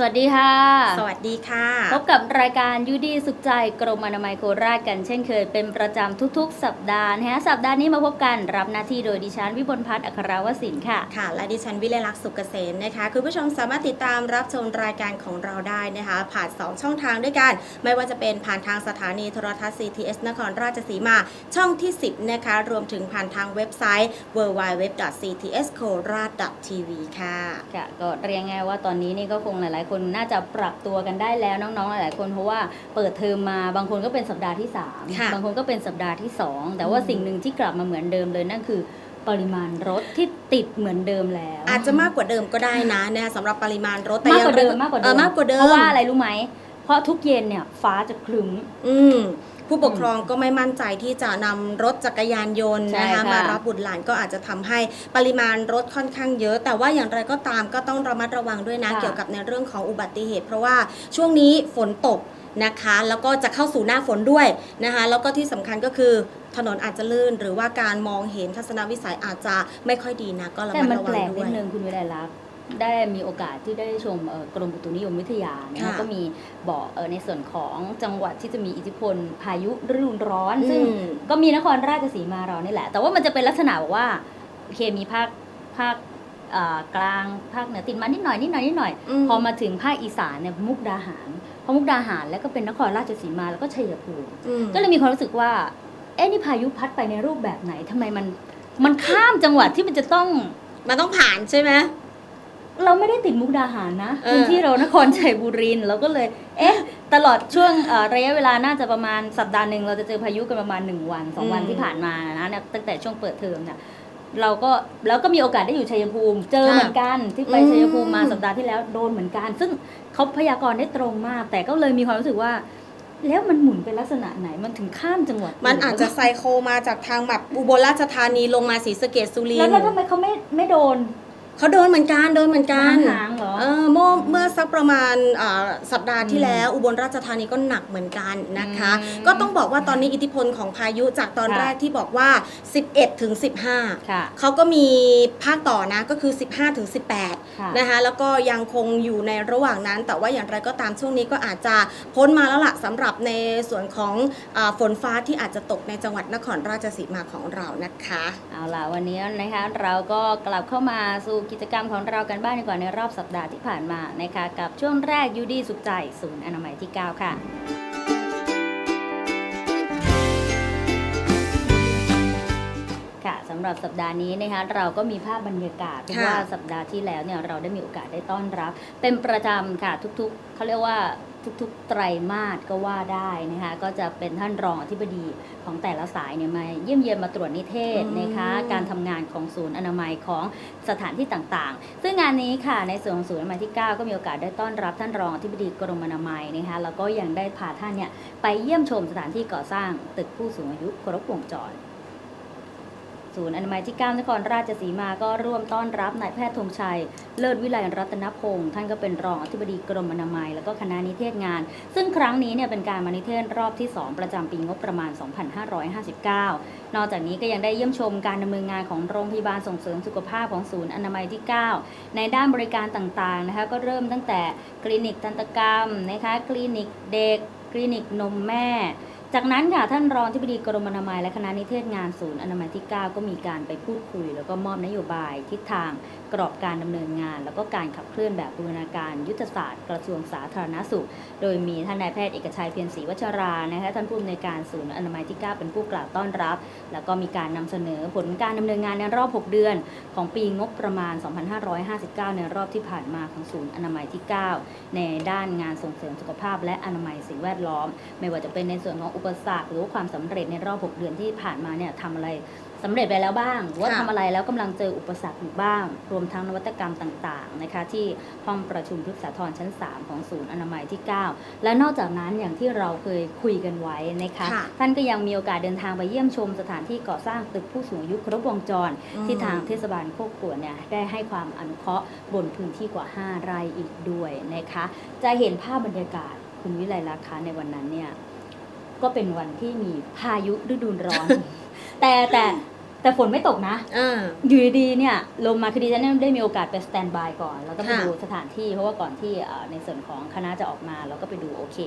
สวัสดีค่ะ สวัสดีค่ะ พบกับรายการยูดีสุขใจกรมอนามัยโคราชกันเช่นเคยเป็นประจำทุกๆ สัปดาห์นะฮะสัปดาห์นี้มาพบกันรับหน้าที่โดยดิฉันวิบลพัฒน์อัครวสินทร์ค่ะ ค่ะ และดิฉันวิเลลักษณ์สุกเกษมนะคะ คุณผู้ชมสามารถติดตามรับชมรายการของเราได้นะคะ ผ่าน 2 ช่องทางด้วยกัน ไม่ว่าจะเป็นผ่านทางสถานีโทรทัศน์ CTS นครราชสีมาช่องที่ 10 นะคะ รวมถึงผ่านทางเว็บไซต์ www.ctskorat.tv ค่ะ ค่ะก็เรียกไงายว่าตอนนี้นี่ก็คงหลายๆคนน่าจะปรับตัวกันได้แล้วน้องๆ หลายๆ คนเพราะว่าเปิดเทอมมาบางคนก็เป็นสัปดาห์ที่ค่ะ3บางคนก็เป็นสัปดาห์ที่ 2 แต่ว่าอืมสิ่งหนึ่งที่กลับมาเหมือนเดิมเลยนั่นคือปริมาณรถที่ติดเหมือนเดิมแล้ว อาจจะมากกว่าเดิมก็ได้นะนะคะสำหรับปริมาณรถแต่มากยังกว่าเดิมไมากกว่าเอเดิอมากกว่าเดิมเพราะว่าอะไรรู้ไหม เพราะทุกเย็นเนี่ยฟ้าจะคลึ้ม อืมผู้ปกครองก็ไม่มั่นใจที่จะนำรถจักรยานยนต์ใช่นะคะค่ะมารับบุตรหลานก็อาจจะทำให้ปริมาณรถค่อนข้างเยอะ แต่ว่าอย่างไรก็ตามก็ต้องระมัดระวังด้วยนะค่ะเกี่ยวกับในเรื่องของอุบัติเหตุ เพราะว่าช่วงนี้ฝนตกนะคะแล้วก็จะเข้าสู่หน้าฝนด้วยนะคะแล้วก็ที่สำคัญก็คือถนนอาจจะลื่น หรือว่าการมองเห็นทัศนวิสัยอาจจะไม่ค่อยดีนะก็ระแต่มัดมันระแปวังลกด้นิวดยนึงคุณวิไลลักษณ์ ได้มีโอกาสที่ได้ชมเอ่อกรมอุตุนิยมวิทยาเนี่ยค่ะก็มีบอกเอ่อในส่วนของจังหวัดที่จะมีอิทธิพลพายุฤดูร้อน ซึ่งอืมก็มีนครราชสีมาเรานี่แหละ แต่ว่ามันจะเป็นลักษณะแบบว่าโอเคมีภาคภาคเอ่อกลางภาคเหนือติดมานิดหน่อยนิดหน่อยนิดหน่อยอืมพอมาถึงภาคอีสานเนี่ยมุกดาหารพอมุกดาหารแล้วก็เป็นนครราชสีมาแล้วก็ชัยภูมิอืมก็เลยมีความรู้สึกว่าเอ๊ะนี่พายุพัดไปในรูปแบบไหนทำไมมันมันข้ามจังหวัดที่มันจะต้องมันต้องผ่านใช่ไหม เราไม่ได้ติดมุกดาหารนะเออพื้นที่เรานครชัยบุรีเราก็เลย เอ๊ะ ตลอดช่วงเอ่อระยะเวลาน่าจะประมาณสัปดาห์หนึ่งเราจะเจอพายุกันประมาณหนึ่งวันสองวันอืมที่ผ่านมานะเนี่ยตั้งแต่ช่วงเปิดเทอมเนี่ยเราก็แล้วก็มีโอกาสได้อยู่ชัยภูมิ เจอค่ะเหมือนกันที่ไปอืมชัยภูมิมาสัปดาห์ที่แล้วโดนเหมือนกัน ซึ่งเขาพยากรณ์ได้ตรงมาก แต่ก็เลยมีความรู้สึกว่า แล้วมันหมุนเป็นลักษณะไหนมันถึงข้ามจังหวัด มันอาจจะไซโคมาจากทางแบบอุบลราชธานีลงมาศรีสะเกดสุรินแล้วทร์แล้วทำไมเขาไม่ไม่โดน เขาโดนเหมือนกันโดนเหมือนกันหางๆเหรอเออเมื่อเมื่อสักประมาณอ่าสัปดาห์ที่อืมแล้วอุบลราชธานีก็หนักเหมือนกันนะคะอืมก็ต้องบอกว่าตอนนี้อิทธิพลของพายุจากตอนค่ะแรกที่บอกว่า 11ถึง15ค่ะเขาก็มีภาคต่อนะก็คือ 15ถึงค่ะ18นะคะแล้วก็ยังคงอยู่ในระหว่างนั้น แต่ว่าอย่างไรก็ตามช่วงนี้ก็อาจจะพ้นมาแล้วล่ะสำหรับในส่วนของอาฝนฟ้าที่อาจจะตกในจังหวัดนครราชสีมาของเรานะคะ เอาล่ะวันนี้นะคะเราก็กลับเข้ามาสู่กิจกรรมของเรากันบ้างดีกว่าในรอบสัปดาห์ที่ผ่านมานะคะกับช่วงแรกยูดีสุขใจศูนย์อนามัยที่ 9 ค่ะำหรับสัปดาห์นี้นะคะเราก็มีภาพบรรยากาศเพราะค่ะว่าสัปดาห์ที่แล้วเนี่ยเราได้มีโอกาสได้ต้อนรับ เป็นประจำค่ะทุกๆเขาเรียกว่าทุกๆไตรมาสก็ว่าได้นะคะก็จะเป็นท่านรองอธิบดีของแต่ละสายเนี่ยมาเยี่ยมเยียนมาตรวจนิเทศอืมนะคะการทำงานของศูนย์อนามัยของสถานที่ต่างๆ ซึ่งงานนี้ค่ะในส่วนของศูนย์อนามัยที่ 9 ก็มีโอกาสได้ต้อนรับท่านรองอธิบดีกรมอนามัยนะคะแล้วก็ยังได้พาท่านเนี่ยไปเยี่ยมชมสถานที่ก่อสร้างตึกผู้สูงอายุครบวงจร ศูนย์อนามัยที่ 9 นครราชสีมาก็ร่วมต้อนรับนายแพทย์ธงชัย เลิศวิไลรัตนพงศ์ท่านก็เป็นรองอธิบดีกรมอนามัย แล้วก็คณะนิเทศงาน ซึ่งครั้งนี้เนี่ยเป็นการมานิเทศรอบที่ 2 ประจำปีงบประมาณ 2559 นอกจากนี้ก็ยังได้เยี่ยมชมการดำเนินงานของโรงพยาบาลส่งเสริมสุขภาพของศูนย์อนามัยที่ 9 ในด้านบริการต่างๆนะคะก็เริ่มตั้งแต่คลินิกทันตกรรมนะคะคลินิกเด็กคลินิกนมแม่ จากนั้นค่ะท่านรองที่ปดีกรมอนามัยและคณะนิเทศงานศูนย์อนามัยที่ 9 ก็มีการไปพูดคุย แล้วก็มอบนโยบายทิศทางกรอบการดำเนินงาน แล้วก็การขับเคลื่อนแบบบูรณาการยุทธศาสตร์กระทรวงสาธารณสุข โดยมีท่านนายแพทย์เอกชัยเพียรศรีวัชรานะคะท่านผู้อำนวยการศูนย์อนามัยที่ 9 เป็นผู้กล่าวต้อนรับ แล้วก็มีการนำเสนอผลการดำเนินงานในรอบ 6 เดือน ของปีงบประมาณ 2559 ในรอบที่ผ่านมาของศูนย์อนามัยที่ 9 ในด้านงานส่งเสริมสุขภาพ และอนามัยสิ่งแวดล้อม ไม่ว่าจะเป็นในส่วนของอุปสรรคหรือว่าความสำเร็จในรอบ 6 เดือนที่ผ่านมาเนี่ยทำอะไรสำเร็จไปแล้วบ้างหรือว่าค่ะทำอะไรแล้วกำลังเจออุปสรรคอยู่บ้าง รวมทั้งนวัตกรรมต่างๆนะคะที่ห้องประชุมพฤกษาธรชั้น 3 ของศูนย์อนามัยที่ 9 และนอกจากนั้นอย่างที่เราเคยคุยกันไว้นะคะค่ะท่านก็ยังมีโอกาสเดินทางไปเยี่ยมชมสถานที่ก่อสร้างตึกผู้สูงอายุครบวงจร ที่ทางเทศบาลโคกขวดเนี่ยได้ให้ความอนุเคราะห์บนพื้นที่กว่า 5 ไร่อีกด้วยนะคะ จะเห็นภาพบรรยากาศคุณวิไลลักษณ์คะในวันนั้นเนี่ย ก็เป็นวันที่มีพายุฤดูร้อน แต่แต่แต่ฝนไม่ตกนะอ่าอยู่ดีๆเนี่ยลมมาคือดิฉันได้มีโอกาสไปสแตนบายก่อน แล้วก็ไปค่ะดูสถานที่เพราะว่าก่อนที่เอ่อในส่วนของคณะจะออกมาเราก็ไปดูโอเค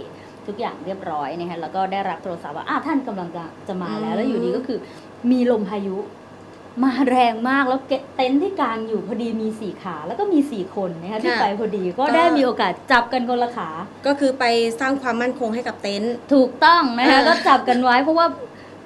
ทุกอย่างเรียบร้อยนะคะแล้วก็ได้รับโทรศัพท์ว่าอะท่านกำลังจะจะมาแล้ว แล้วอยู่ดีก็คือมีลมพายุ มาแรงมากแล้วเกเต็นท์ที่กลางอยู่พอดีมีสี่ขาแล้วก็มีสี่คนนะคะที่ไปพอดีก็ได้มีโอกาสจับกันคนละขา ก็คือไปสร้างความมั่นคงให้กับเต็นท์ถูกต้องนะคะอ่าก็จับกันไว้เพราะว่า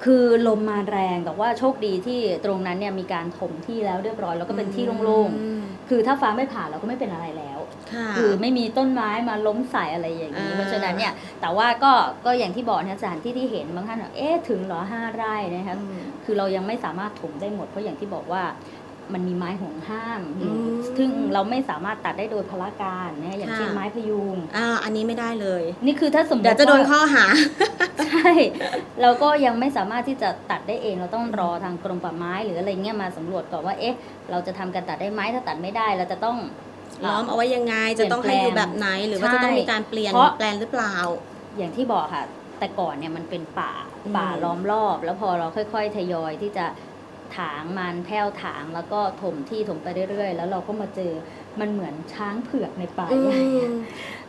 คือลมมาแรงแต่ว่าโชคดีที่ตรงนั้นเนี่ยมีการถมที่แล้วเรียบร้อยแล้วก็เป็นที่โล่งอืมๆคือถ้าฟ้าไม่ผ่าเราก็ไม่เป็นอะไรแล้วค่ะคือไม่มีต้นไม้มาล้มใส่อะไรอย่างนี้อ่าเพราะฉะนั้นเนี่ยแต่ว่าก็ก็อย่างที่บอกนะสถานที่ที่เห็นบางท่านบอกเอ๊ะถึงเหรอห้าไร่นะคะอืมคือเรายังไม่สามารถถมได้หมดเพราะอย่างที่บอกว่า มันมีไม้ห่วงห้ามอยู่อืมซึ่งเราไม่สามารถตัดได้โดยพละการนะอย่างเช่นค่ะไม้พยุงอ่าอันนี้ไม่ได้เลย นี่คือถ้าสมมติเดี๋ยวจะโดนว่าข้อหา ใช่ เราก็ยังไม่สามารถที่จะตัดได้เอง เราต้องรอทางกรมป่าไม้หรืออะไรเงี้ยมาสำรวจก่อนว่า เอ๊ะ เราจะทำการตัดได้ไหมถ้าตัดไม่ได้ เราจะต้องล้อมเอาไว้ยังไง จะต้องให้อยู่แบบไหน หรือว่าใช่จะต้องมีการเปลี่ยนเพราะแปลนหรือเปล่า อย่างที่บอกค่ะ แต่ก่อนเนี่ยมันเป็นป่าอืมป่าล้อมรอบ แล้วพอเราค่อย ๆ ทยอยที่จะ ถางมันแผ้วถางแล้วก็ถมที่ถมไปเรื่อยๆ แล้วเราก็มาเจอมันเหมือนช้างเผือกในป่าอืใหญ่ม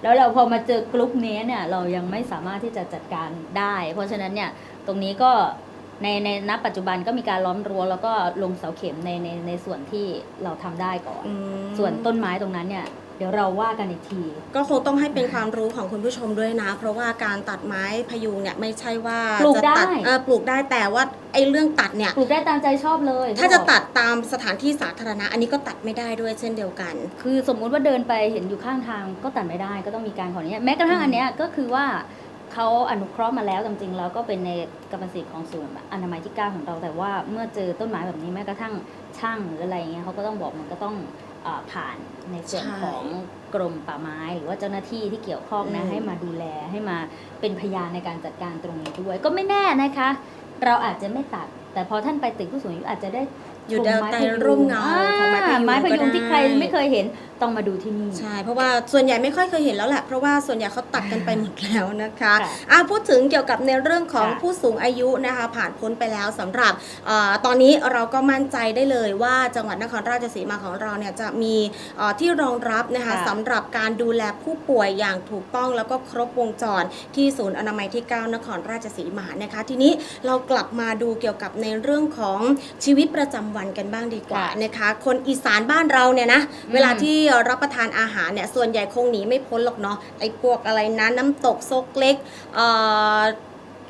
แล้วเราพอมาเจอกลุ่มนี้เนี่ยเรายังไม่สามารถที่จะจัดการได้ เพราะฉะนั้นเนี่ยตรงนี้ก็ในในณปัจจุบันก็มีการล้อมรั้วแล้วก็ลงเสาเข็มในในในส่วนที่เราทำได้ก่อนอืมส่วนต้นไม้ตรงนั้นเนี่ย เดี๋ยวเราว่ากันอีกที ก็คงต้องให้เป็นความรู้ของคุณผู้ชมด้วยนะ เพราะว่าการตัดไม้พยุงเนี่ยไม่ใช่ว่าปลูกจะตัดได้เออปลูกได้แต่ว่าไอ้เรื่องตัดเนี่ย ปลูกได้ตามใจชอบเลยถ้าจะเขาบอกตัดตามสถานที่สาธารณะ อันนี้ก็ตัดไม่ได้ด้วยเช่นเดียวกัน คือสมมุติว่าเดินไปเห็นอยู่ข้างทางก็ตัดไม่ได้ก็ต้องมีการขออนุญาตแม้กระทั่งอันเนี้ยก็คือว่าเขาอนุเคราะห์มาแล้วจริงๆแล้วก็เป็นในกรรมสิทธิ์ของศูนย์อนามัยที่ 9 ของเราแต่ว่าเมื่อเจอต้นไม้แบบนี้แม้กระทั่งช่างหรืออะไรเงี้ยเขาก็ต้องบอกมันก็ต้องเออ ผ่านในส่วนใช่ของกรมป่าไม้ หรือว่าเจ้าหน้าที่ที่เกี่ยวข้องนะอืมให้มาดูแลให้มาเป็นพยานในการจัดการตรงนี้ด้วย ก็ไม่แน่นะคะ เราอาจจะไม่ตัด แต่พอท่านไปตึกผู้สูงอายุอาจจะได้อยู่ชมไม้ใต้พยุงร่มเงาของไม้พยุงอ่าไม้พยุงก็ได้ที่ใครไม่เคยเห็น ต้องมาดูที่นี่ ใช่ เพราะว่าส่วนใหญ่ไม่ค่อยเคยเห็นแล้วแหละ เพราะว่าส่วนใหญ่เขาตัดกันไปหมดแล้วนะคะค่ะอะพูดถึงเกี่ยวกับในเรื่องของค่ะผู้สูงอายุนะคะ ผ่านพ้นไปแล้วสำหรับเออตอนนี้เราก็มั่นใจได้เลยว่าจังหวัดนครราชสีมาของเราเนี่ยจะมีเอ่อที่รองรับนะคะค่ะสำหรับการดูแลผู้ป่วยอย่างถูกต้องแล้วก็ครบวงจรที่ศูนย์อนามัยที่ 9 นครราชสีมานะคะ ทีนี้เรากลับมาดูเกี่ยวกับในเรื่องของชีวิตประจำวันกันบ้างดีกว่าค่ะนะคะ คนอีสานบ้านเราเนี่ยนะอืมเวลาที่รับประทานอาหารเนี่ยส่วนใหญ่คงหนีไม่พ้นหรอกเนาะไอ้พวกอะไรนะน้ำตกซกเล็กเอ่อ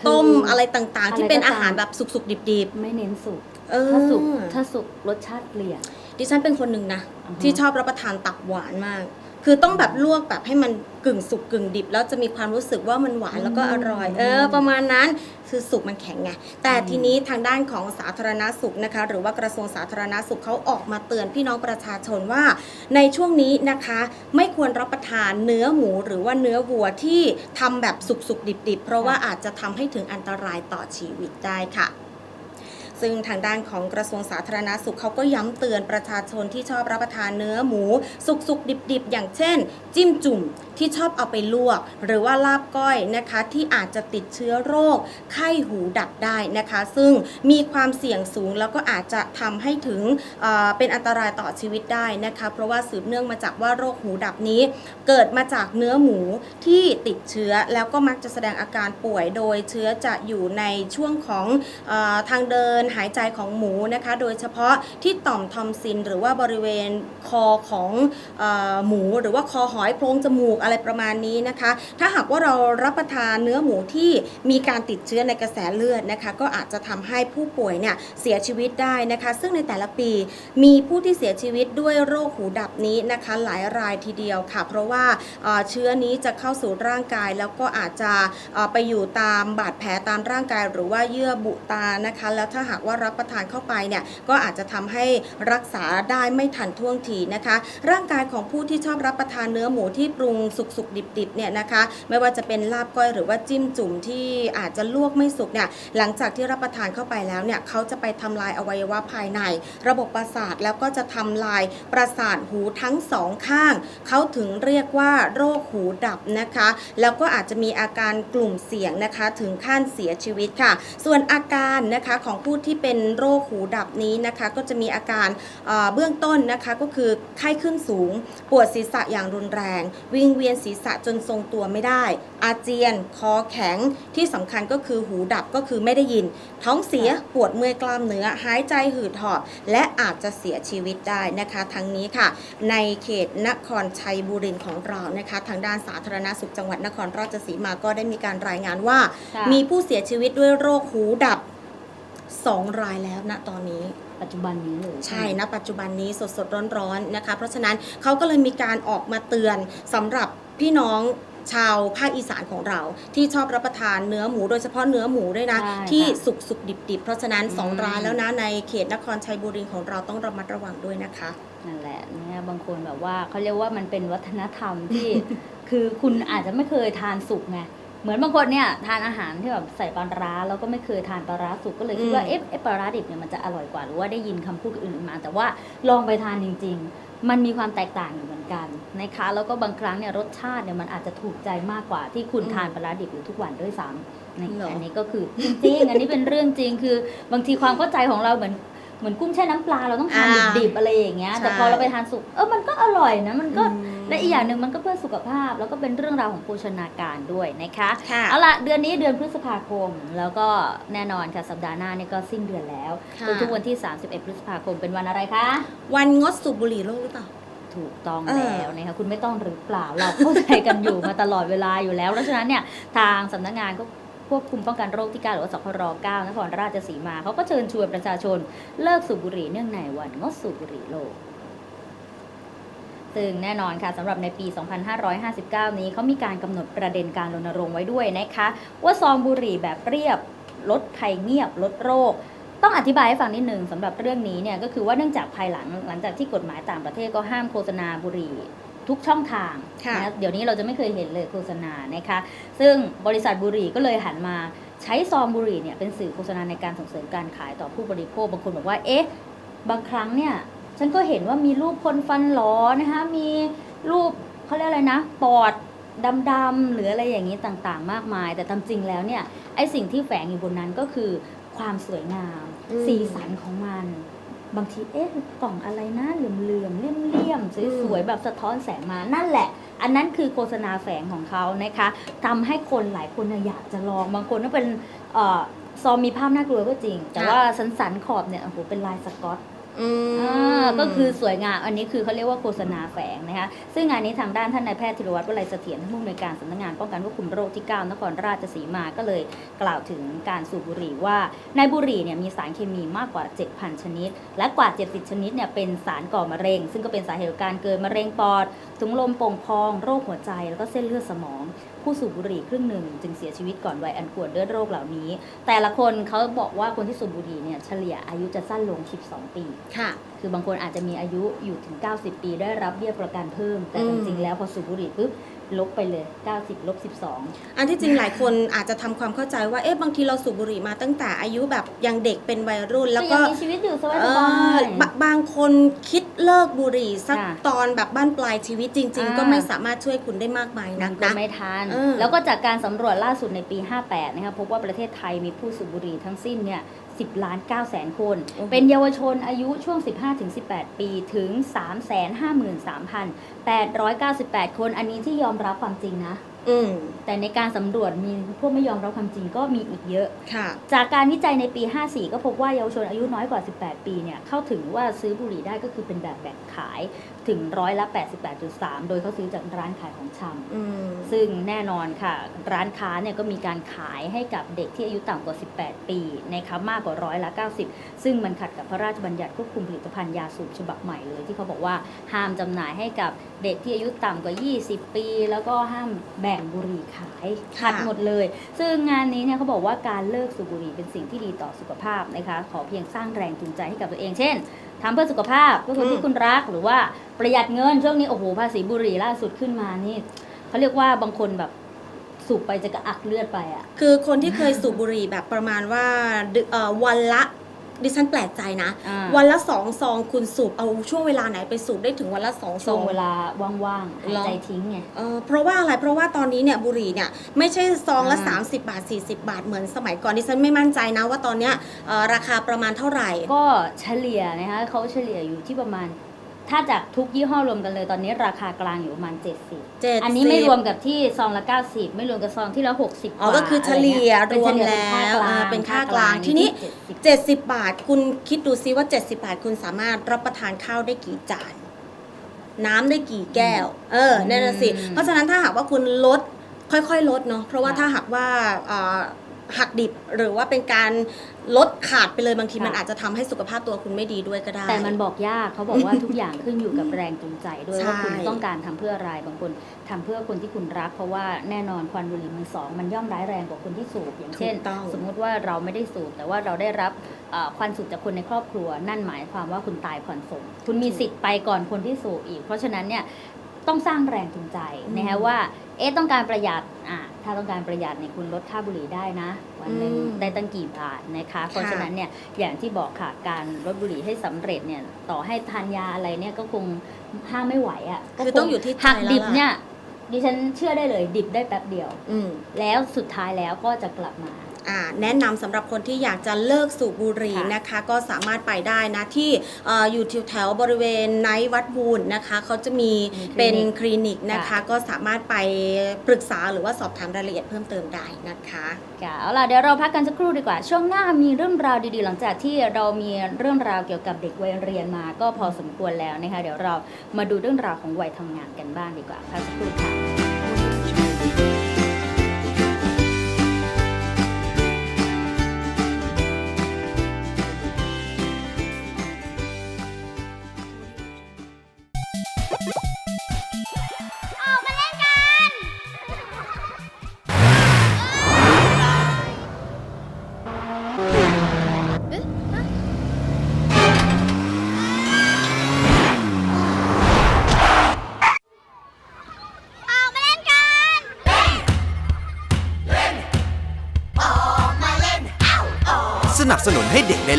ต้มคือออะไรต่างๆ ที่เป็นอะไรก็ตามอาหารแบบสุกๆ ดิบไม่เน้นสุกๆเออถ้าสุกถ้าสุกรสชาติเปลี่ยนดิฉันเป็นคนหนึ่งนะอือฮึที่ชอบรับประทานตับหวานมาก คือต้องแบบลวกแบบให้มันกึ่งสุกกึ่งดิบ แล้วจะมีความรู้สึกว่ามันหวานแล้วก็อร่อย เออ ประมาณนั้นคือสุกมันแข็งไงแต่ทีนี้ทางด้านของสาธารณสุขนะคะ หรือว่ากระทรวงสาธารณสุขเขาออกมาเตือนพี่น้องประชาชนว่า ในช่วงนี้นะคะ ไม่ควรรับประทานเนื้อหมูหรือว่าเนื้อวัวที่ทำแบบสุกๆดิบๆ เพราะว่าอาจจะทำให้ถึงอันตรายต่อชีวิตได้ค่ะ ซึ่งทางด้านของกระทรวงสาธารณาสุขเขาก็ย้ำเตือนประชาชนที่ชอบรับประทานเนื้อหมู สุกๆ ดิบๆ อย่างเช่น จิ้มจุ่มที่ชอบเอาไปลวก หรือว่าลาบก้อยนะคะที่อาจจะติดเชื้อโรค ไข้หูดับได้นะคะ ซึ่งมีความเสี่ยงสูงแล้วก็อาจจะทำให้ถึงเเป็นอันตรายต่อชีวิตได้นะคะ เพราะว่าสืบเนื่องมาจากว่าโรคหูดับนี้ เกิดมาจากเนื้อหมูที่ติดเชื้อแล้วก็มักจะแสดงอาการป่วยโดยเชื้อจะอยู่ในช่วงของออทางเดินหายใจของหมูนะคะ โดยเฉพาะที่ต่อมทอมซิน หรือว่าบริเวณคอของอหมู หรือว่าคอหอยโพรงจมูกอะไรประมาณนี้นะคะ ถ้าหากว่าเรารับประทานเนื้อหมูที่มีการติดเชื้อในกระแสเลือดนะคะ ก็อาจจะทำให้ผู้ป่วยเนี่ยเสียชีวิตได้นะคะ ซึ่งในแต่ละปีมีผู้ที่เสียชีวิตด้วยโรคหูดับนี้นะคะหลายรายทีเดียวค่ะ เพราะว่าเชื้อนี้จะเข้าสู่ร่างกาย แล้วก็อาจจะไปอยู่ตามบาดแผลตามร่างกาย หรือว่าเยื่อบุตานะคะ แล้วถ้าหากว่ารับประทานเข้าไปเนี่ยก็อาจจะทำให้รักษาได้ไม่ทันท่วงทีนะคะ ร่างกายของผู้ที่ชอบรับประทานเนื้อหมูที่ปรุงสุกๆดิบๆเนี่ยนะคะ ไม่ว่าจะเป็นลาบก้อยหรือว่าจิ้มจุ่มที่อาจจะลวกไม่สุกเนี่ยหลังจากที่รับประทานเข้าไปแล้วเนี่ยเขาจะไปทำลายอวัยวะภายใน ระบบประสาทแล้วก็จะทำลายประสาทหูทั้งสองข้าง เขาถึงเรียกว่าโรคหูดับนะคะ แล้วก็อาจจะมีอาการกลุ่มเสี่ยงนะคะ ถึงขั้นเสียชีวิตค่ะ ส่วนอาการนะคะของผู้ที่เป็นโรคหูดับนี้นะคะ ก็จะมีอาการเอ่อเบื้องต้นนะคะก็คือไข้ขึ้นสูง ปวดศีรษะอย่างรุนแรง วิงเวียนศีรษะจนทรงตัวไม่ได้ อาเจียน คอแข็งที่สำคัญก็คือหูดับก็คือไม่ได้ยิน ท้องเสียปวดเมื่อยกล้ามเนื้อ หายใจหืดหอบ และอาจจะเสียชีวิตได้นะคะ ทั้งนี้ค่ะ ในเขตนครชัยบุรีของเรานะคะ ทางด้านสาธารณสุขจังหวัดนครราชสีมาก็ได้มีการรายงานว่าค่ะมีผู้เสียชีวิตด้วยโรคหูดับ 2 รายแล้วณตอนนี้ ปัจจุบันนี้เลยใช่ณปัจจุบันนี้สดสดๆร้อนๆนะคะ เพราะฉะนั้นเขาก็เลยมีการออกมาเตือนสำหรับพี่น้องชาวภาคอีสานของเราที่ชอบรับประทานเนื้อหมูโดยเฉพาะเนื้อหมูด้วยนะใช่ที่ค่ะสุกสุกดิบดิบๆเพราะฉะนั้นอืม2รายแล้วนะในเขตนครชัยบุรีของเราต้องระมัดระวังด้วยนะคะนั่นแหละเนี่ยบางคนแบบว่าเขาเรียกว่ามันเป็นวัฒนธรรมที่ คือคุณอาจจะไม่เคยทานสุกไง เหมือนบางคนเนี่ยทานอาหารที่แบบใส่ปลาร้าแล้วก็ไม่เคยทานปลาร้าสุกก็เลยคิดว่าอืมเอ๊ะเอ๊ะปลาร้าดิบเนี่ยมันจะอร่อยกว่าหรือว่าได้ยินคำพูดอื่นๆมา แต่ว่าลองไปทานจริง ๆ มันมีความแตกต่างอยู่เหมือนกันนะคะแล้วก็บางครั้งเนี่ยรสชาติเนี่ยมันอาจจะถูกใจมากกว่าที่คุณอืมทานปลาร้าดิบอยู่ทุกวันด้วยซ้ำในเหรออัอันนี้ก็คือจริงๆอันนี้เป็นเรื่องจริงคือบางทีความเข้าใจของเราเหมือนเหมือนกุ้งแช่น้ำปลาเราต้องทานอ่าดิบๆอะไรอย่างเงี้ยใช่แต่พอเราไปทานสุกเออมันก็อร่อยนะมันก็อืม และอีกอย่างหนึ่งมันก็เพื่อสุขภาพ แล้วก็เป็นเรื่องราวของโภชนาการด้วยนะคะค่ะเอาละเดือนนี้เดือนพฤษภาคม แล้วก็แน่นอนค่ะสัปดาห์หน้านี่ก็สิ้นเดือนแล้วค่ะทุกๆวันที่ 31 พฤษภาคมเป็นวันอะไรคะ วันงดสูบบุหรี่โลกหรือเปล่าถูกต้องเออแล้วนะคะคุณไม่ต้องหรือเปล่าเราเข้าใจกันอยู่มาตลอดเวลาอยู่แล้วเพราะฉะนั้นเนี่ยทางสำนักงานก็ควบคุมป้องกันโรคที่9หรือว่าสพร9นครราชสีมาเขาก็เชิญชวนประชาชนเลิกสูบบุหรี่เนื่องในวันงดสูบบุหรี่โลก ซึ่งแน่นอนค่ะสำหรับในปี 2559 นี้เขามีการกำหนดประเด็นการรณรงค์ไว้ด้วยนะคะ ว่าซองบุหรี่แบบเรียบลดภัยเงียบลดโรคต้องอธิบายให้ฟังนิดนึงสำหรับเรื่องนี้เนี่ยก็คือว่าเนื่องจากภายหลังหลังจากที่กฎหมายต่างประเทศก็ห้ามโฆษณาบุหรี่ทุกช่องทางค่ะนะเดี๋ยวนี้เราจะไม่เคยเห็นเลยโฆษณานะคะซึ่งบริษัทบุหรี่ก็เลยหันมาใช้ซองบุหรี่เนี่ยเป็นสื่อโฆษณาในการส่งเสริมการขายต่อผู้บริโภคบางคนบอกว่าเอ๊ะบางครั้งเนี่ย ฉันก็เห็นว่ามีรูปคนฟันหลอนะคะมีรูปเขาเรียกอะไรนะปอดดำๆหรืออะไรอย่างนี้ต่างๆ มากมาย แต่ตามจริงแล้วเนี่ยไอสิ่งที่แฝงอยู่บนนั้นก็คือความสวยงามอืมสีสันของมัน บางทีเอ๊ะกล่องอะไรนะเหลื่อมๆเลี่ยมๆสวยๆแบบสะท้อนแสงมานั่นแหละ อันนั้นคือโฆษณาแฝงของเขานะคะทำให้คนหลายคนน่ะอยากจะลองบางคนก็เป็นเอ่อซองมีภาพน่ากลัวก็จริง แต่ค่ะว่าสันสันๆขอบเนี่ยโอ้โหเป็นลายสกอตอืมอ่า ก็คือสวยงามอันนี้คือเขาเรียกว่าโฆษณาแฝงนะคะซึ่งงานนี้ทางด้านท่านนายแพทย์ธีรวัตรวลัยเสถียรผู้อำนวยการสำนักงานป้องกันควบคุมโรคที่ 9 นครราชสีมาก็เลยกล่าวถึงการสูบบุหรี่ว่าในบุหรี่เนี่ยมีสารเคมีมากกว่า 7,000 ชนิด และกว่า 70 ชนิดเนี่ยเป็นสารก่อมะเร็ง ซึ่งก็เป็นสาเหตุการเกิดมะเร็งปอดถุงลมโป่งพอง โรคหัวใจแล้วก็เส้นเลือดสมอง ผู้สูบบุหรี่ครึ่งหนึ่งจึงเสียชีวิตก่อนวัยอันควรด้วยโรคเหล่านี้ แต่ละคนเขาบอกว่าคนที่สูบบุหรี่เนี่ยเฉลี่ยอายุจะสั้นลง 12 ปี ค่ะ คือบางคนอาจจะมีอายุอยู่ถึง 90 ปีได้รับเบี้ยประกันเพิ่ม แต่อืจมริงๆแล้วพอสูบบุหรี่ปุ๊บ ลบไปเลย 90ลบ12 อันที่จริงหลายคนอาจจะทำความเข้าใจว่าเอ๊ะบางทีเราสูบบุหรี่มาตั้งแต่อายุแบบยังเด็กเป็นวัยรุ่น แล้วก็ยังมีชีวิตอยู่สบายเอสบาอยบะบางคนคิดเลิกบุหรี่สักค่ะตอนแบบบ้านปลายชีวิตจริงอ่าๆก็ไม่สามารถช่วยคุณได้มากมายนัมักนก็นะไม่ทันเออแล้วก็จากการสำรวจล่าสุดในปี 58นะคะพบว่าประเทศไทยมีผู้สูบบุหรี่ทั้งสิ้นเนี่ย 10 ล้าน9แสนคนโอ้โหเป็นเยาวชนอายุช่วง 15-18 ปีถึง 353,898 คนอันนี้ที่ยอมรับความจริงนะอืมแต่ในการสำรวจมีพวกไม่ยอมรับความจริงก็มีอีกเยอะค่ะจากการวิจัยในปี 54 ก็พบว่าเยาวชนอายุน้อยกว่า 18 ปีเนี่ยเข้าถึงว่าซื้อบุหรี่ได้ก็คือเป็นแบบแบ่งขาย ถึงร้อยละ 88.3 โดยเขาซื้อจากร้านขายของชำอืมซึ่งแน่นอนค่ะ ร้านค้าเนี่ยก็มีการขายให้กับเด็กที่อายุต่ำกว่า 18 ปีนะคะมากกว่าร้อยละ 90 ซึ่งมันขัดกับพระราชบัญญัติควบคุมผลิตภัณฑ์ยาสูบฉบับใหม่เลย ที่เขาบอกว่าห้ามจำหน่ายให้กับเด็กที่อายุต่ำกว่า 20 ปี แล้วก็ห้ามแบ่งบุหรี่ขายขัดหมดเลย ซึ่งงานนี้เนี่ยเขาบอกว่าการเลิกสูบบุหรี่เป็นสิ่งที่ดีต่อสุขภาพนะคะขอเพียงสร้างแรงจูงใจให้กับตัวเอง เช่น ทำเพื่อสุขภาพเพื่อคนอืที่มคุณรักหรือว่าประหยัดเงินช่วงนี้โอ้โหภาษีบุหรี่ล่าสุดขึ้นมานี่เขาเรียกว่าบางคนแบบสูบไปจะกระอักเลือดไปอะ คือคนที่เคยสูบบุหรี่แบบประมาณว่าดึเอ่อวันละ ดิฉันแปลกใจนะ อ่า วันละสองซองคุณสูบเอาช่วงเวลาไหนไปสูบได้ถึงวันละสองซช่อวงง เวลาว่างๆหายเหรอใจทิ้งไง เออเพราะว่าอะไร เพราะว่าตอนนี้เนี่ยบุหรี่เนี่ยไม่ใช่ซองละ อ่า 30 บาท 40 บาทเหมือนสมัยก่อนดิฉันไม่มั่นใจนะว่าตอนเนี้ยเอ่อราคาประมาณเท่าไหร่ ก็เฉลี่ยนะคะเขาเฉลี่ยอยู่ที่ประมาณ ถ้าจากทุกยี่ห้อรวมกันเลยตอนนี้ราคากลางอยู่ประมาณ 70เจ็ดอันนี้ไม่รวมกับที่ซองละ 90 ไม่รวมกับซองที่ละ 60อ๋อก็คือเฉลี่ยะไงี้รวมเป็นเฉแล้ลี่ยวอ่าเป็นค่ากลางอยู่ทีนี้ที่70 70 บาท คุณคิดดูซิว่า 70 บาท คุณสามารถรับประทานข้าวได้กี่จาน น้ำได้กี่แก้ว เออนั่นนะสิอืมเพราะฉะนั้นถ้าหากว่าคุณลดค่อยๆ ลดเนาะเพราะว่าค่ะถ้าหากว่าเอ่อ หักดิบหรือว่าเป็นการลดขาดไปเลยบางทีค่ะมันอาจจะทำให้สุขภาพตัวคุณไม่ดีด้วยก็ได้ แต่มันบอกยากเขาบอกว่าทุกอย่างขึ้นอยู่กับแรงจูงใจด้วยใช่ว่าคุณต้องการทำเพื่ออะไรบางคนทำเพื่อคนที่คุณรัก เพราะว่าแน่นอนควันบุหรี่มือสองมันย่อมร้ายแรงกว่าคนที่สูบอย่างเช่นถูกต้องสมมุติว่าเราไม่ได้สูบแต่ว่าเราได้รับเอ่อควันสูบจากคนในครอบครัว นั่นหมายความว่าคุณตายผ่อนส่งคุณมีสิทธิ์ไปก่อนคนที่สูบอีก เพราะฉะนั้นเนี่ย ต้องสร้างแรงจูงใจนะคะว่า เอ๊ะต้องการประหยัดอะถ้าต้องการประหยัดเนี่ยคุณลดค่าบุหรี่ได้นะ วันหนึ่งอืมได้ตั้งกี่บาทนะคะเพราะฉะนั้นเนี่ยอย่างที่บอกค่ะการลดบุหรี่ให้สำเร็จเนี่ยต่อให้ทานยาอะไรเนี่ยก็คงห้ามไม่ไหวอะก็คือต้องอยู่ที่ใจหักแล้วดิบล่ะเนี่ยดิฉันเชื่อได้เลยดิบได้แป๊บเดียวอืมแล้วสุดท้ายแล้วก็จะกลับมาอ่า แนะนำสำหรับคนที่อยากจะเลิกสูบบุหรี่ค่ะนะคะ ก็สามารถไปได้นะที่เอออยู่แถวๆบริเวณไนท์วัดบูนนะคะเขาจะมีมีคลินิกเป็นคลินิกนะคะค่ะก็สามารถไปปรึกษาหรือว่าสอบถามรายละเอียดเพิ่มเติมได้นะคะค่ะเอาล่ะเดี๋ยวเราพักกันสักครู่ดีกว่า ช่วงหน้ามีเรื่องราวดีๆ หลังจากที่เรามีเรื่องราวเกี่ยวกับเด็กวัยเรียนมาก็พอสมควรแล้วนะคะเดี๋ยวเรามาดูเรื่องราวของวัยทำงานกันบ้างดีกว่าพักสักครู่ค่ะ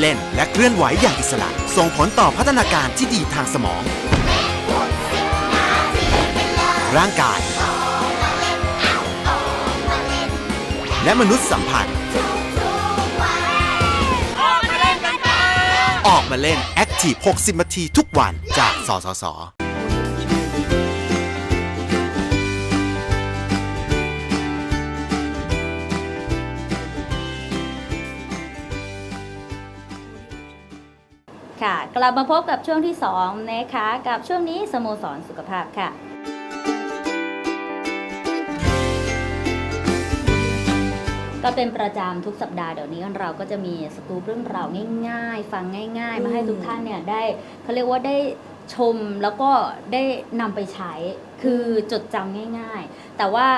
ล่น และเคลื่อนไหวอย่างอิสระ ส่งผลต่อพัฒนาการที่ดีทางสมอง ร่างกาย และมนุษยสัมพันธ์ ออกมาเล่น Active 60นาทีทุกวันจากสสส กลับมาพบกับช่วงที่2นะคะกับช่วงนี้สโมสรสุขภาพค่ะก็เป็นประจำทุกสัปดาห์เดี๋ยวนี้เราก็จะมีสกู๊ปเรื่องราวง่าย ๆ ฟังง่าย ๆ มาให้อืมทุกท่านเนี่ยได้เขาเรียกว่าได้ชมแล้วก็ได้นำไปใช้คือจดจำง่าย ๆ แต่ว่า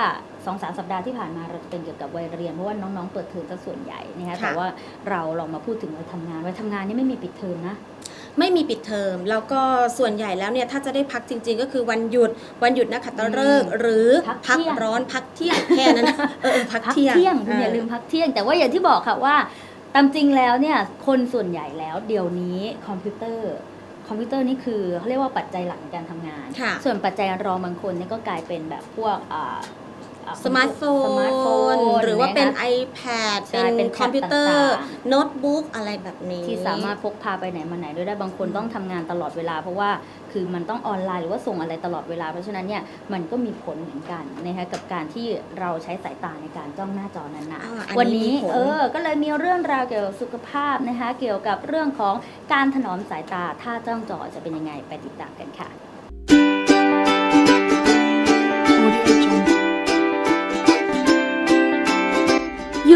สองสามสัปดาห์ที่ผ่านมาเราจะเป็นเกี่ยวกับวัยเรียนเพราะว่าน้องๆเปิดเทอมซะส่วนใหญ่นะคะแต่ว่าเราลองมาพูดถึงวัยทำงานวัยทำงานนี่ไม่มีปิดเทอมนะ ไม่มีปิดเทอมแล้วก็ส่วนใหญ่แล้วเนี่ยถ้าจะได้พักจริง ๆ ก็คือวันหยุดวันหยุดนักขัตฤกษ์หรือพักพักเที่ยงร้อนพักเที่ยงแค่นั้นนะเออเออพักพักเที่ยงเที่ยงคุณเอย่าลืมพักเที่ยง แต่ว่าอย่างที่บอกค่ะว่าตามจริงแล้วเนี่ยคนส่วนใหญ่แล้วเดี๋ยวนี้คอมพิวเตอร์คอมพิวเตอร์นี่คือเขาเรียกว่าปัจจัยหลักในการทำงานค่ะส่วนปัจจัยรองบางคนเนี่ยก็กลายเป็นแบบพวกอ่าอ่า สมาร์ทโฟสมาร์ทโฟน หรือว่าเป็นะคะ iPad ใช่เป็นเป็นคอมพิวเตอร์ต่างโน้ตบุ๊กอะไรแบบนี้ ที่สามารถพกพาไปไหนมาไหนด้วยได้บางคนต้องทำงานตลอดเวลา เพราะว่าคือมันต้องออนไลน์หรือว่าส่งอะไรตลอดเวลา เพราะฉะนั้นเนี่ยมันก็มีผลเหมือนกันนะคะกับการที่เราใช้สายตาในการจ้องหน้าจอนั้นนะอ่าอันนี้วันนี้มีผลเออก็เลยมีเรื่องราวเกี่ยวกับสุขภาพนะคะเกี่ยวกับเรื่องของการถนอมสายตาถ้าจ้องจอจะเป็นยังไงไปติดตามกันค่ะ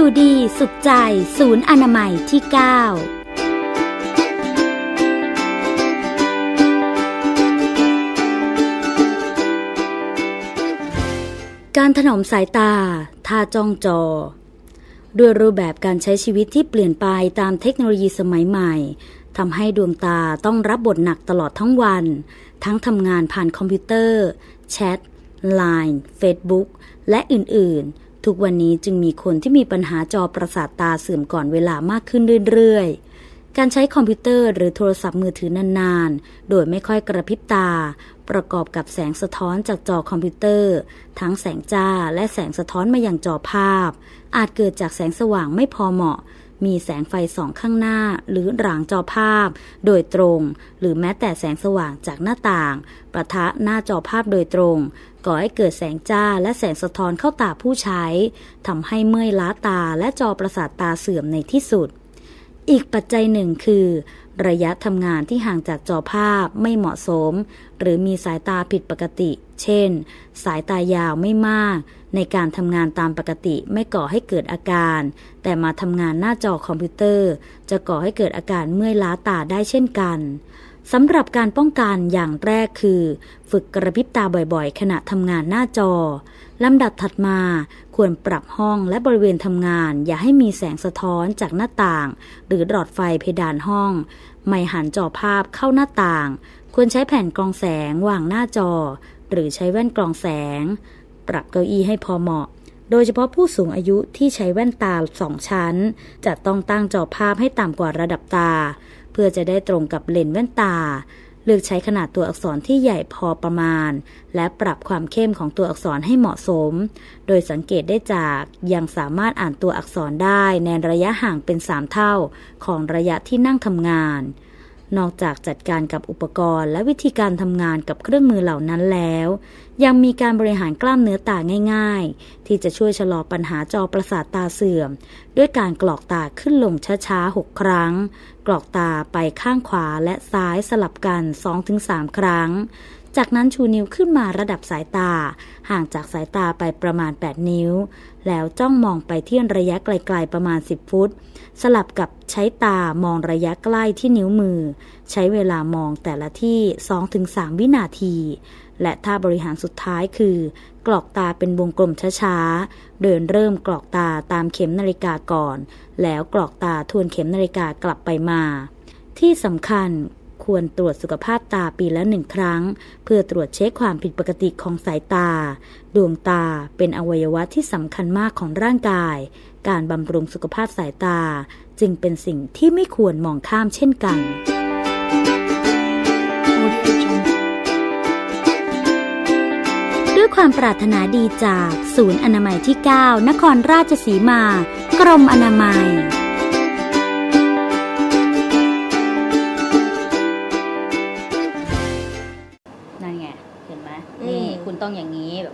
อยู่ดีสุขใจ ศูนย์อนามัยที่ 9การถนอมสายตาท่าจ้องจอ ด้วยรูปแบบการใช้ชีวิตที่เปลี่ยนไปตามเทคโนโลยีสมัยใหม่ทำให้ดวงตาต้องรับบทหนักตลอดทั้งวัน ทั้งทำงานผ่านคอมพิวเตอร์ แชท Line Facebook และอื่นๆ ทุกวันนี้จึงมีคนที่มีปัญหาจอประสาทตาเสื่อมก่อนเวลามากขึ้นเรื่อยๆ การใช้คอมพิวเตอร์หรือโทรศัพท์มือถือนานๆ โดยไม่ค่อยกระพริบตา ประกอบกับแสงสะท้อนจากจอคอมพิวเตอร์ ทั้งแสงจ้าและแสงสะท้อนมาอย่างจอภาพ อาจเกิดจากแสงสว่างไม่พอเหมาะ มีแสงไฟส่องข้างหน้า หรือหลังจอภาพ โดยตรง หรือแม้แต่แสงสว่างจากหน้าต่าง ประทะหน้าจอภาพโดยตรง ก่อให้เกิดแสงจ้าและแสงสะท้อนเข้าตาผู้ใช้ทำให้เมื่อยล้าตาและจอประสาทตาเสื่อมในที่สุด อีกปัจจัยหนึ่งคือ ระยะทำงานที่ห่างจากจอภาพไม่เหมาะสม หรือมีสายตาผิดปกติ เช่น สายตายาวไม่มาก ในการทำงานตามปกติไม่ก่อให้เกิดอาการ แต่มาทำงานหน้าจอคอมพิวเตอร์ จะก่อให้เกิดอาการเมื่อยล้าตาได้เช่นกันสำหรับการป้องกันอย่างแรกคือ ฝึกกระพริบตาบ่อยๆ ขณะทำงานหน้าจอ ลำดับถัดมาควรปรับห้องและบริเวณทำงาน อย่าให้มีแสงสะท้อนจากหน้าต่าง หรือหลอดไฟเพดานห้อง ไม่หันจอภาพเข้าหน้าต่าง ควรใช้แผ่นกรองแสงวางหน้าจอ หรือใช้แว่นกรองแสง ปรับเก้าอี้ให้พอเหมาะ โดยเฉพาะผู้สูงอายุที่ใช้แว่นตาสองชั้น จะต้องตั้งจอภาพให้ต่ำกว่าระดับตา เพื่อจะได้ตรงกับเลนส์แว่นตา เลือกใช้ขนาดตัวอักษรที่ใหญ่พอประมาณ และปรับความเข้มของตัวอักษรให้เหมาะสม โดยสังเกตได้จากยังสามารถอ่านตัวอักษรได้ในระยะห่างเป็น 3 เท่า ของระยะที่นั่งทำงาน นอกจากจัดการกับอุปกรณ์ และวิธีการทำงานกับเครื่องมือเหล่านั้นแล้ว ยังมีการบริหารกล้ามเนื้อตาง่าย ๆ ที่จะช่วยชะลอปัญหาจอประสาทตาเสื่อม ด้วยการกรอกตาขึ้นลงช้าๆ 6 ครั้ง กรอกตาไปข้างขวาและซ้ายสลับกัน 2-3 ครั้ง จากนั้นชูนิ้วขึ้นมาระดับสายตา ห่างจากสายตาไปประมาณ 8 นิ้ว แล้วจ้องมองไปที่ระยะไกล ๆ ประมาณ 10 ฟุต สลับกับใช้ตามองระยะใกล้ที่นิ้วมือ ใช้เวลามองแต่ละที่ 2-3 วินาที และท่าบริหารสุดท้ายคือ กรอกตาเป็นวงกลมช้าๆโดยเริ่มกรอกตาตามเข็มนาฬิกาก่อน แล้วกรอกตาทวนเข็มนาฬิกากลับไปมา ที่สำคัญ ควรตรวจสุขภาพตาปีละหนึ่งครั้ง เพื่อตรวจเช็คความผิดปกติของสายตา ดวงตาเป็นอวัยวะที่สำคัญมากของร่างกาย การบำรุงสุขภาพสายตา จึงเป็นสิ่งที่ไม่ควรมองข้ามเช่นกันด้วยความปรารถนาดีจากศูนย์อนามัยที่ 9 นครราชสีมา กรมอนามัย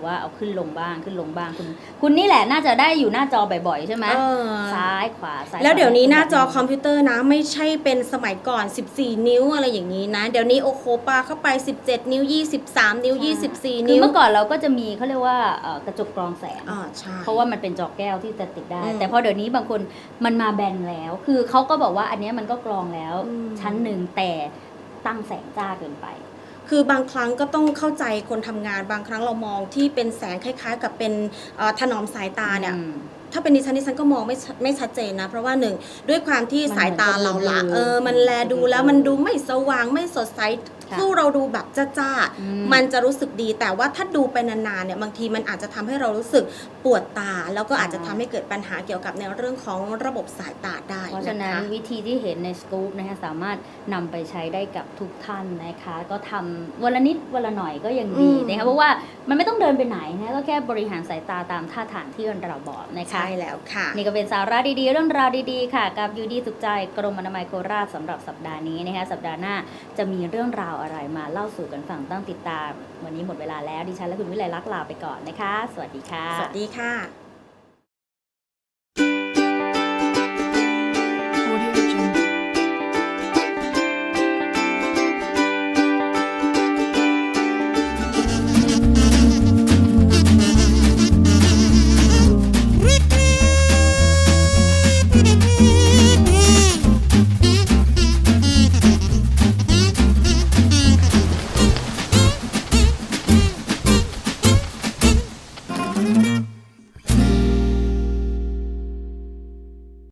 แบบว่าเอาขึ้นลงบ้างขึ้นลงบ้างคุณ คุณนี่แหละน่าจะได้อยู่หน้าจอบ่อยๆ ใช่ไหมเออซ้ายขวาซ้ายแล้วเดี๋ยวนี้หน้าจอคอมมพิวเตอร์นะไม่ใช่เป็นสมัยก่อน 14 นิ้วอะไรอย่างนี้นะ เดี๋ยวนี้โอ้โหปาเข้าไป 17 นิ้ว 23 นิ้ว 24คือนิ้วเมื่อก่อนเราก็จะมีเขาเรียกว่าเอ่อกระจกกรองแสงอ่าใช่เพราะว่ามันเป็นจอแก้วที่จะติดได้อืมแต่พอเดี๋ยวนี้บางคนมันมาแบนแล้ว คือเขาก็บอกว่าอันเนี้ยมันก็กรองแล้วอืมชั้นหนึ่งแต่ตั้งแสงจ้าเกินไป คือบางครั้งก็ต้องเข้าใจคนทำงาน บางครั้งเรามองที่เป็นแสงคล้าย ๆ กับเป็นเอ่อถนอมสายตาเนี่ยอืมถ้าเป็นดิฉันดิฉันก็มองไม่ชัดไม่ชัดเจนนะ เพราะว่าหนึ่งด้วยความที่มันสายตาเราละเหมือนกับเออมันแลดูแล้วมันดูไม่สว่างไม่สดใสค่ะ สู้เราดูแบบจ้าอืมๆมันจะรู้สึกดี แต่ว่าถ้าดูไปนานๆเนี่ยบางทีมันอาจจะทำให้เรารู้สึกปวดตา แล้วก็อาจจะทำให้เกิดปัญหาเกี่ยวกับในเรื่องของระบบสายตาได้เพราะฉะนั้นควิธีที่เห็นในสกู๊ปนะคะสามารถนำไปใช้ได้กับทุกท่านนะคะ ก็ทำวันละนิดวันละหน่อยก็ยังดีนะคะเพราะว่ามันไม่ต้องเดินไปไหนนะก็แค่บริหารสายตาตามท่าทางที่เราบอกนะคะใช่แล้วค่ะ นี่ก็เป็นสาระดีๆ เรื่องราวดีๆ ค่ะ กับยูดีสุขใจกรมอนามัยโคราชสำหรับสัปดาห์นี้นะคะสัปดาห์หน้าจะมีเรื่องราวอะไรมาเล่าสู่กันฟังต้องติดตาม วันนี้หมดเวลาแล้วดิฉันและคุณวิไลลักษณ์ลาไปก่อนนะคะ สวัสดีค่ะ สวัสดีค่ะ